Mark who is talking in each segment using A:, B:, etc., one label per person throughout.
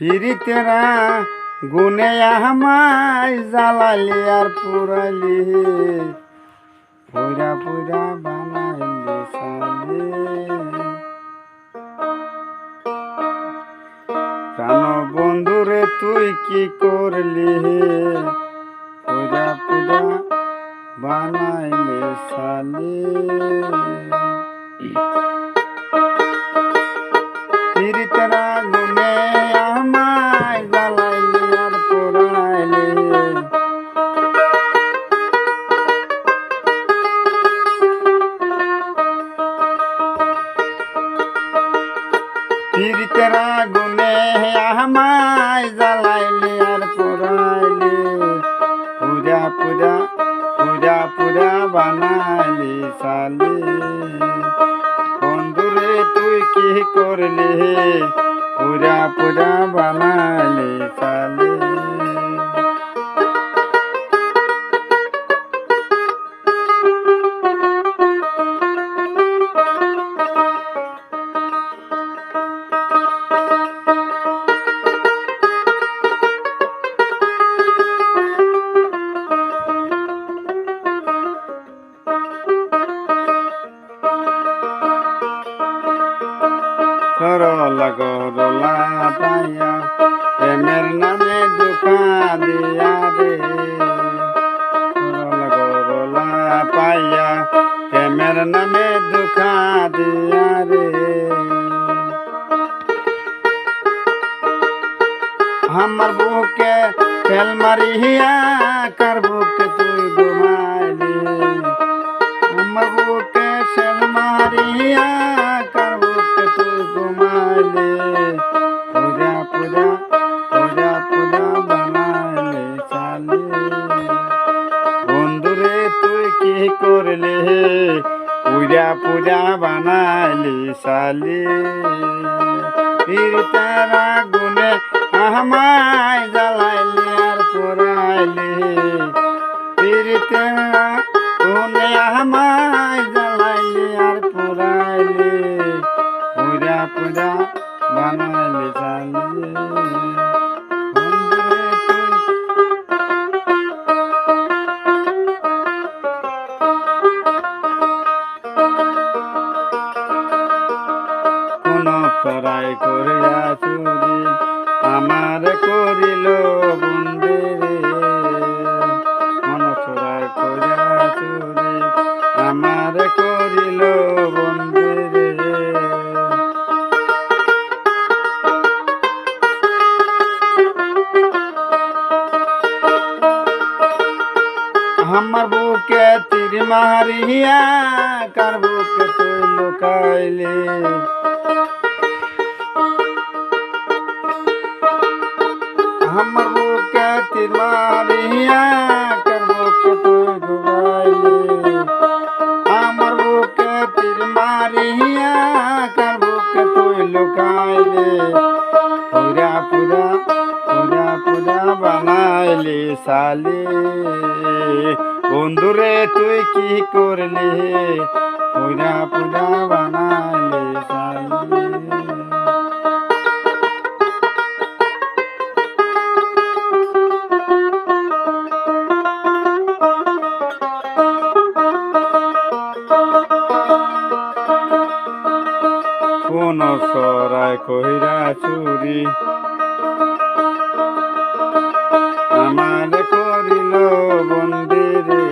A: ফিরিতেরা গুনে আমায় জ্বালালি আর পুরালি। পুরা পুরা বানাইলি সালে। প্রাণ বন্ধুরে তুই কি করলি? পুরা পুরা বানাইলে সালে ফিরিতেরা গুনে আমায় জ্বালাইলি আর পুরাইলি ফিরিতেরা গুনে আমায় করলি? পুরা পুরা বানালে সালি সরলা পাইয়া, প্রেমের নামে দুঃখা দিয়া রে। সরলা গরলা পাইয়া, প্রেমের নামে দুঃখা দিয়া রে। আমার বুকে তেল মারিয়া, কার বুকে সালি ফির তারা গুনে আমায় আমার করিল বন্দে কোন চড়াই করিয়া চুরি। আমার করিল বন্দে আমার বুকে তীর মারিয়া, কার বুকে তুই লুকাইলে? বুকে তুই লুকাইলে পুরা পুরা পুরা পুরা বানাইলি সালি বন্ধুরে তুই কি করলি পুরা পুরা বানাইলি সরায় কহিরা চুরি। আমার করিল বন্দিরে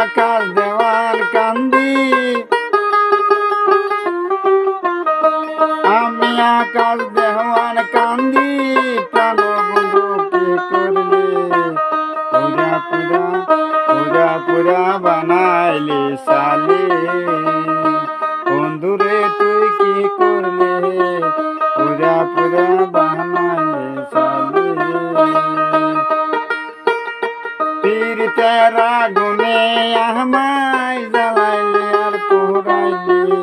A: আকাশ দেওয়াল কান্দি। আমি আকাশ পালে বন্ধুরে তুই কি করলে? পুরা পুরা বানালে চালে। তেরা গুনে আহমাই জ্বালাইলে আর পোড়াইলে।